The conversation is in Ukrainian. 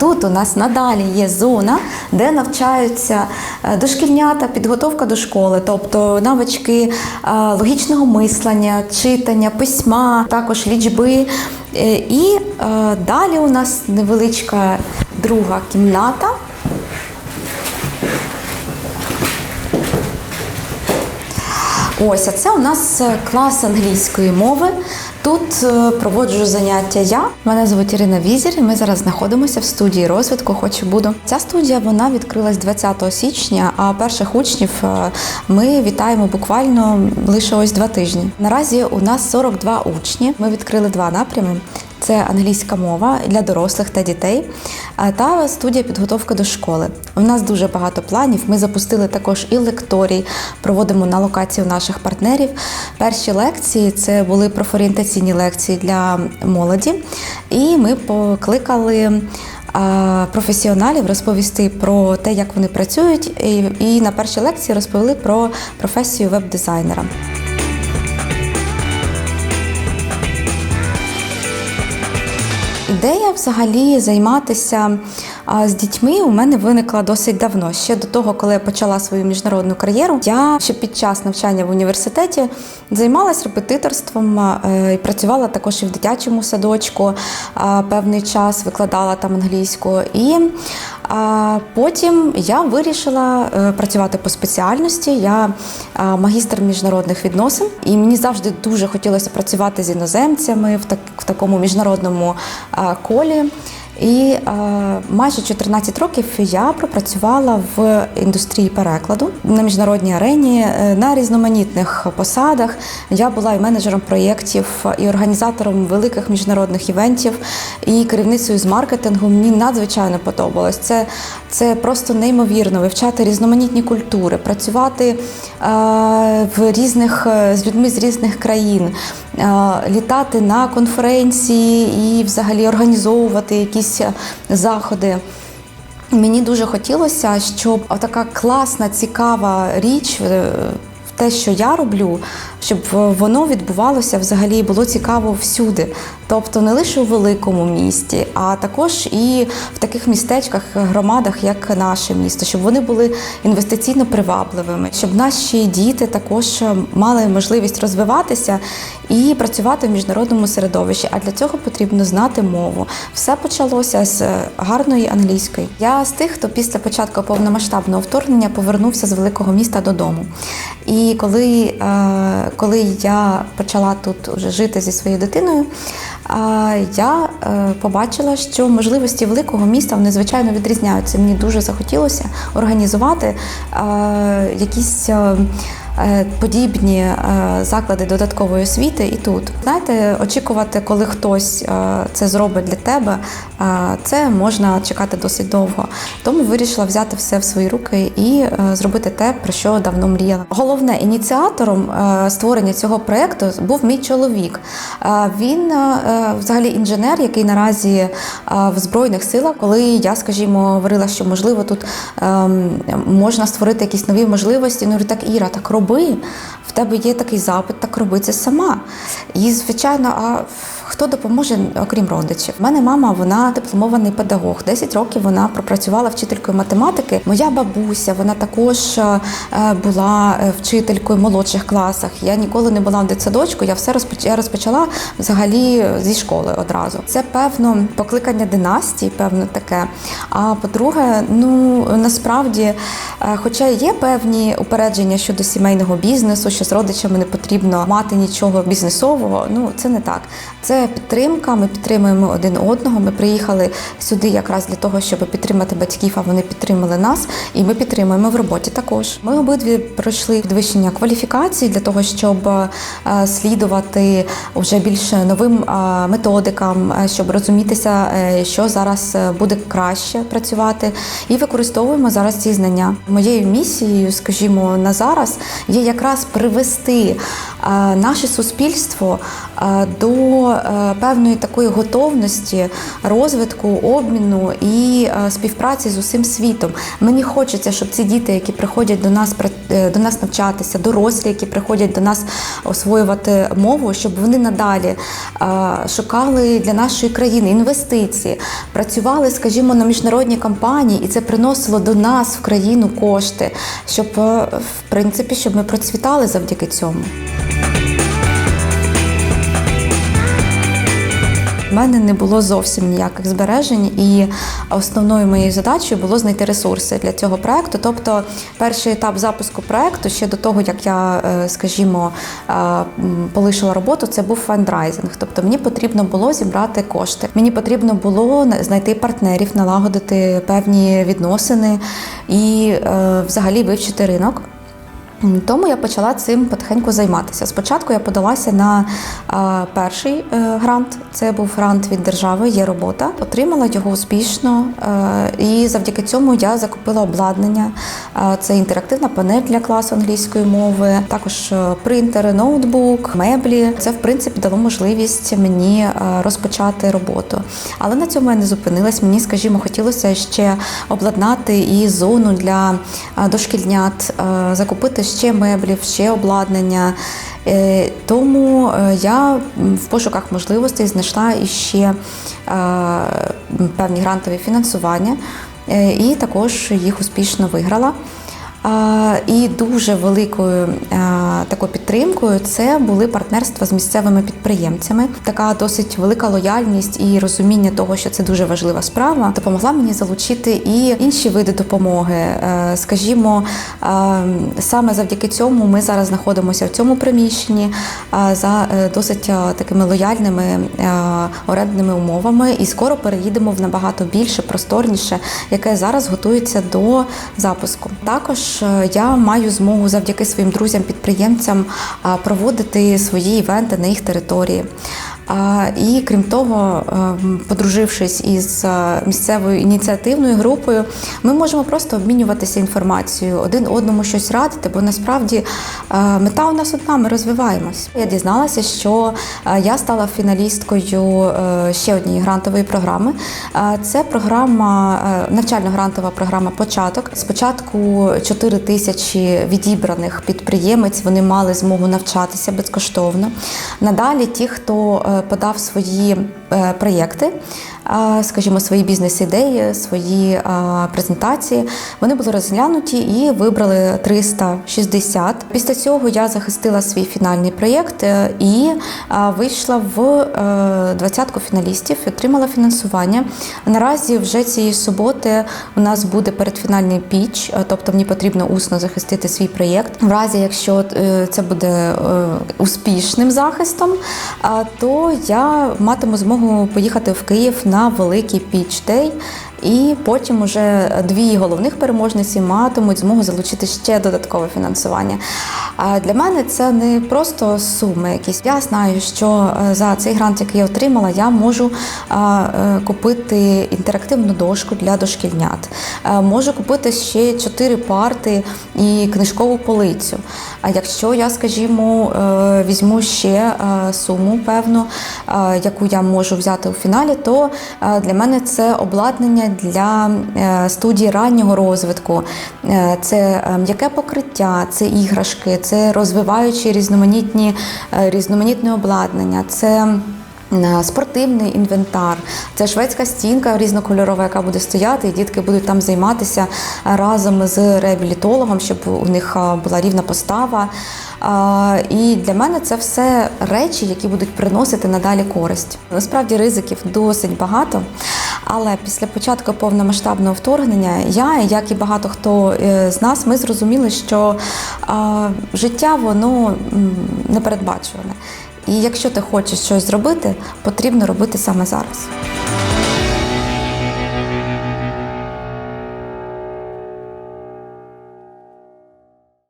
тут у нас надалі є зона, де навчаються е, дошкільнята, підготовка до школи, тобто навички е, логічного мислення, читання, письма, також лічби. Е, І далі у нас невеличка друга кімната. Ось, а це у нас клас англійської мови. Тут е, проводжу заняття я. Мене звуть Ірина Візір, і ми зараз знаходимося в студії розвитку Хочу буду. Ця студія вона відкрилась 20 січня, а перших учнів е, ми вітаємо буквально лише ось два тижні. Наразі у нас 42 учні. Ми відкрили два напрями. Це англійська мова для дорослих та дітей та студія підготовки до школи. У нас дуже багато планів. Ми запустили також і лекторій, проводимо на локації наших партнерів. Перші лекції це були профорієнтаційні лекції для молоді, і ми покликали. Професіоналів розповісти про те, як вони працюють, і на першій лекції розповіли про професію веб-дизайнера. Ідея взагалі займатися а, з дітьми у мене виникла досить давно. Ще до того, коли я почала свою міжнародну кар'єру, я ще під час навчання в університеті займалась репетиторством е, і працювала також і в дитячому садочку певний час, викладала там англійську. І потім я вирішила е, працювати по спеціальності. Я магістр міжнародних відносин, і мені завжди дуже хотілося працювати з іноземцями в такому міжнародному колі. І е, майже 14 років я пропрацювала в індустрії перекладу на міжнародній арені е, на різноманітних посадах. Я була і менеджером проєктів, і організатором великих міжнародних івентів, і керівницею з маркетингу. Мені надзвичайно подобалось. Це, це просто неймовірно вивчати різноманітні культури, працювати е, в різних е, з людьми з різних країн, е, літати на конференції і взагалі організовувати якісь е, заходи. Мені дуже хотілося, щоб така класна, цікава річ. е, в Те, що я роблю, щоб воно відбувалося взагалі було цікаво всюди. Тобто не лише у великому місті, а також і в таких містечках, громадах, як наше місто, щоб вони були інвестиційно привабливими, щоб наші діти також мали можливість розвиватися і працювати в міжнародному середовищі. А для цього потрібно знати мову. Все почалося з гарної англійської. Я з тих, хто після початку повномасштабного вторгнення повернувся з великого міста додому. І коли, е, коли я почала тут вже жити зі своєю дитиною, е, я е, побачила, що можливості великого міста вони звичайно відрізняються. Мені дуже захотілося організувати е, якісь. Е, Подібні е, заклади додаткової освіти і тут знаєте, очікувати, коли хтось е, це зробить для тебе, це можна чекати досить довго. Тому вирішила взяти все в свої руки і зробити те, про що давно мріяла. Головне ініціатором створення цього проекту був мій чоловік. Він взагалі інженер, який наразі в збройних силах, коли я, скажімо, говорила, що можливо тут ем, можна створити якісь нові можливості. Ну, так Іра, так роби. В тебе є такий запит, так роби це сама. І звичайно, а хто допоможе, окрім родичів? У мене мама, вона дипломований педагог. 10 років вона пропрацювала вчителькою математики. Моя бабуся, вона також е, була е, вчителькою в молодших класах. Я ніколи не була в дитсадочку. Я все розпочала взагалі зі школи одразу. Це певно покликання династії, певно таке. А по-друге, ну насправді, е, хоча є певні упередження щодо сімейного бізнесу, що з родичами не потрібно мати нічого бізнесового. Ну це не так. Це підтримка. Ми підтримуємо один одного. Ми приїхали сюди якраз для того, щоб підтримати батьків, а вони підтримали нас, і ми підтримуємо в роботі також. Ми обидві пройшли підвищення кваліфікації для того, щоб е, слідувати вже більш новим е, методикам, е, щоб розумітися, що зараз буде краще працювати, і використовуємо зараз ці знання. Моєю місією, скажімо, на зараз є якраз привести наше суспільство е, до е, певної такої готовності розвитку, обміну і е, співпраці з усім світом. Мені хочеться, щоб ці діти, які приходять до нас е, до нас навчатися, дорослі, які приходять до нас освоювати мову, щоб вони надалі е, шукали для нашої країни інвестиції, працювали, скажімо, на міжнародній кампанії, і це приносило до нас в країну кошти, щоб е, в принципі, щоб ми процвітали завдяки цьому. У мене не було зовсім ніяких збережень, і основною моєю задачею було знайти ресурси для цього проекту. Тобто, перший етап запуску проекту ще до того, як я, е, скажімо, е, полишила роботу, це був фандрайзинг. Тобто мені потрібно було зібрати кошти. Мені потрібно було на- знайти партнерів, налагодити певні відносини і е, взагалі вивчити ринок. Тому я почала цим потихеньку займатися. Спочатку я подалася на перший е, грант. Це був грант від держави, є робота. Отримала його успішно, е, і завдяки цьому я закупила обладнання. Е, це інтерактивна панель для класу англійської мови, також е, принтер, ноутбук, меблі. Це в принципі дало можливість мені розпочати роботу. Але на цьому я не зупинилась. Мені, скажімо, хотілося ще обладнати і зону для дошкільнят, закупити ще меблів, ще обладнання. Е, Тому е, я в пошуках можливостей знайшла іще е, певні грантові фінансування і також їх успішно виграла. І дуже великою такою підтримкою це були партнерства з місцевими підприємцями. Така досить велика лояльність і розуміння того, що це дуже важлива справа, допомогла мені залучити і інші види допомоги. Е, Скажімо, саме завдяки цьому ми зараз знаходимося в цьому приміщенні за е, досить такими лояльними орендними умовами, і скоро переїдемо в набагато більше, просторніше, яке зараз готується до запуску. Також е, я маю змогу завдяки своїм друзям-підприємцям проводити свої івенти на їх території. І крім того, ем, подружившись із е, місцевою ініціативною групою, ми можемо просто обмінюватися інформацією, один одному щось радити, бо насправді е, мета у нас одна, ми розвиваємось. Я дізналася, що е, я стала фіналісткою е, ще однієї грантової програми. Е, Це програма, е, навчально-грантова програма Початок. Спочатку 4 тисячі відібраних підприємець вони мали змогу навчатися безкоштовно. Надалі ті, хто е, подав свої проєкти, е, скажімо, свої бізнес-ідеї, свої презентації, вони були розглянуті і вибрали 360. Після цього я захистила свій фінальний проєкт е, і вийшла в е, двадцятку фіналістів, отримала фінансування. Наразі вже цієї суботи у нас буде передфінальний піч, тобто мені потрібно усно захистити свій проєкт. В разі, якщо це буде успішним захистом, то я матиму змогу поїхати в Київ на великий піч дей. І потім уже дві головних переможниці матимуть змогу залучити ще додаткове фінансування. А для мене це не просто суми якісь. Я знаю, що е, за цей грант, який я отримала, я можу е, купити інтерактивну дошку для дошкільнят. Е, Можу купити ще чотири парти і книжкову полицю. А якщо я, скажімо, е, візьму ще е, суму певну, е, яку я можу взяти у фіналі, то е, для мене це обладнання для е, студії раннього розвитку, Е, це е, м'яке покриття, це іграшки, це розвиваючі різноманітні різноманітне обладнання. Це Спортивний інвентар, це шведська стінка різнокольорова, яка буде стояти, і дітки будуть там займатися е, разом з реабілітологом, щоб у них е, була рівна постава. І для мене це все речі, які будуть приносити надалі користь. Насправді ризиків досить багато. Але після початку повномасштабного вторгнення я, як і багато хто е, з нас, ми зрозуміли, що життя воно непередбачуване. І якщо ти хочеш щось зробити, потрібно робити саме зараз.